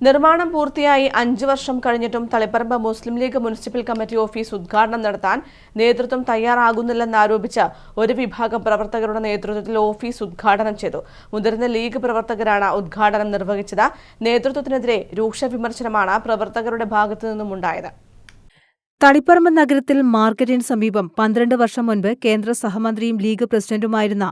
നിർമ്മാണം പൂർത്തിയായി അഞ്ചു വർഷം കഴിഞ്ഞിട്ടും Taliparamba Muslim League municipal committee office ഉദ്ഘാടനം നടത്താൻ നേതൃത്വം തയ്യാറാകുന്നില്ലെന്നാരോപിച്ച് ഒരു വിഭാഗം പ്രവർത്തകരുടെ നേതൃത്വത്തിൽ ഓഫീസ് ഉദ്ഘാടനം ചെയ്തു. മുതിർന്ന ലീഗ് പ്രവർത്തകരാണ് ഉദ്ഘാടനം നിർവഹിച്ചത്. നേതൃത്വത്തിനെതിരെ രൂക്ഷ വിമർശനമാണ് പ്രവർത്തകരുടെ ഭാഗത്തു നിന്നുമുണ്ടായത് തളിപ്പറമ്പ് നഗരത്തിൽ മാർക്കറ്റിന് സമീപം പന്ത്രണ്ട് വർഷം മുൻപ് കേന്ദ്ര സഹമന്ത്രിയും ലീഗ് പ്രസിഡന്റുമായിരുന്ന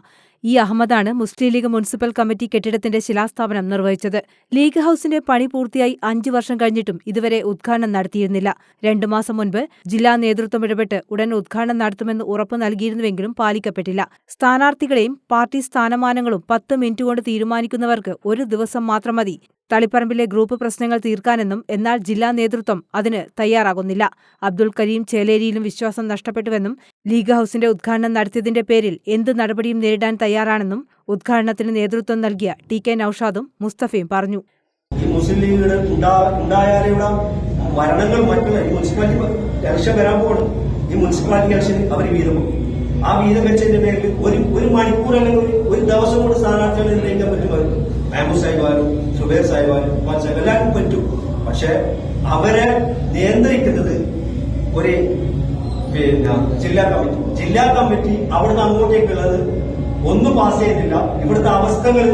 ഇ അഹമ്മദാണ് മുസ്ലിം ലീഗ് മുനിസിപ്പൽ കമ്മിറ്റി കെട്ടിടത്തിന്റെ ശിലാസ്ഥാപനം നിർവഹിച്ചത്. ലീഗ് ഹൌസിന്റെ പണി പൂർത്തിയായി അഞ്ചു വർഷം കഴിഞ്ഞിട്ടും ഇതുവരെ ഉദ്ഘാടനം നടത്തിയിരുന്നില്ല. രണ്ടു മാസം മുൻപ് ജില്ലാ നേതൃത്വം ഇടപെട്ട് ഉടൻ ഉദ്ഘാടനം നടത്തുമെന്ന് ഉറപ്പ് നൽകിയിരുന്നുവെങ്കിലും പാലിക്കപ്പെട്ടില്ല. സ്ഥാനാർത്ഥികളെയും പാർട്ടി സ്ഥാനമാനങ്ങളും പത്ത് മിനിറ്റ് കൊണ്ട് തീരുമാനിക്കുന്നവർക്ക് ഒരു ദിവസം മാത്രം മതി. തളിപ്പറമ്പിലെ ഗ്രൂപ്പ് പ്രശ്നങ്ങൾ തീർക്കാനെന്നും എന്നാൽ ജില്ലാ നേതൃത്വം അതിന് തയ്യാറാകുന്നില്ല. അബ്ദുൽ കരീം ചേലേരിയിലും വിശ്വാസം നഷ്ടപ്പെട്ടുവെന്നും ലീഗ് ഹൌസിന്റെ ഉദ്ഘാടനം നടത്തിയതിന്റെ പേരിൽ എന്ത് നടപടിയും നേരിടാൻ തയ്യാറാണെന്നും ഉദ്ഘാടനത്തിന് നേതൃത്വം നൽകിയ ടി കെ നൌഷാദും മുസ്തഫയും പറഞ്ഞു. ഈ മുസ്ലിം ഇവിടെ മരണങ്ങൾ മറ്റുള്ള ഈ മുനിസിപ്പാലിറ്റി ഇലക്ഷൻ വരാൻ ഈ മുനിസിപ്പാലിറ്റി അവർ വീതം ആ വീതം വെച്ചതിന്റെ പേരിൽ ഒരു ഒരു മണിക്കൂർ അല്ലെങ്കിൽ ദിവസം കൊണ്ട് സ്ഥാനാർത്ഥികളെ നിർണയിക്കാൻ പറ്റുമായിരുന്നു. മാമു സാഹിബാനും സുബേർ സാഹിബാനും ഉപ്പാൻ സാഹിബ് എല്ലാവർക്കും പറ്റും. പക്ഷെ അവരെ നിയന്ത്രിക്കുന്നത് ഒരു പിന്നെ ജില്ലാ കമ്മിറ്റി. ജില്ലാ കമ്മിറ്റി അവിടുന്ന് അങ്ങോട്ടേക്കുള്ളത് ഒന്നും പാസ് ചെയ്യുന്നില്ല ഇവിടുത്തെ അവസ്ഥകൾ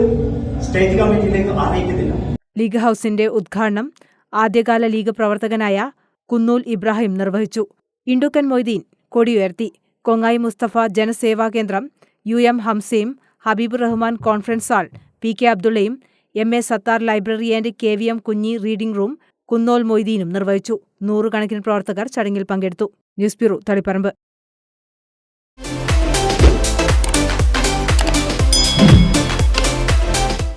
സ്റ്റേറ്റ് കമ്മിറ്റിയിലേക്ക് അറിയിക്കുന്നില്ല. ലീഗ് ഹൌസിന്റെ ഉദ്ഘാടനം ആദ്യകാല ലീഗ് പ്രവർത്തകനായ കുന്നൂൽ ഇബ്രാഹിം നിർവഹിച്ചു. ഇണ്ടുക്കൻ മൊയ്തീൻ കൊടിയുയർത്തി. കൊങ്ങായി മുസ്തഫ ജനസേവാ കേന്ദ്രം U M ഹംസയും Habeeb Rahman conference hall P K അബ്ദുള്ളയും M A Sathar library and K V M Kunhi reading room Kunnol മൊയ്തീനും നിർവഹിച്ചു. നൂറുകണക്കിന് പ്രവർത്തകർ ചടങ്ങിൽ പങ്കെടുത്തു. News bureau Taliparamba.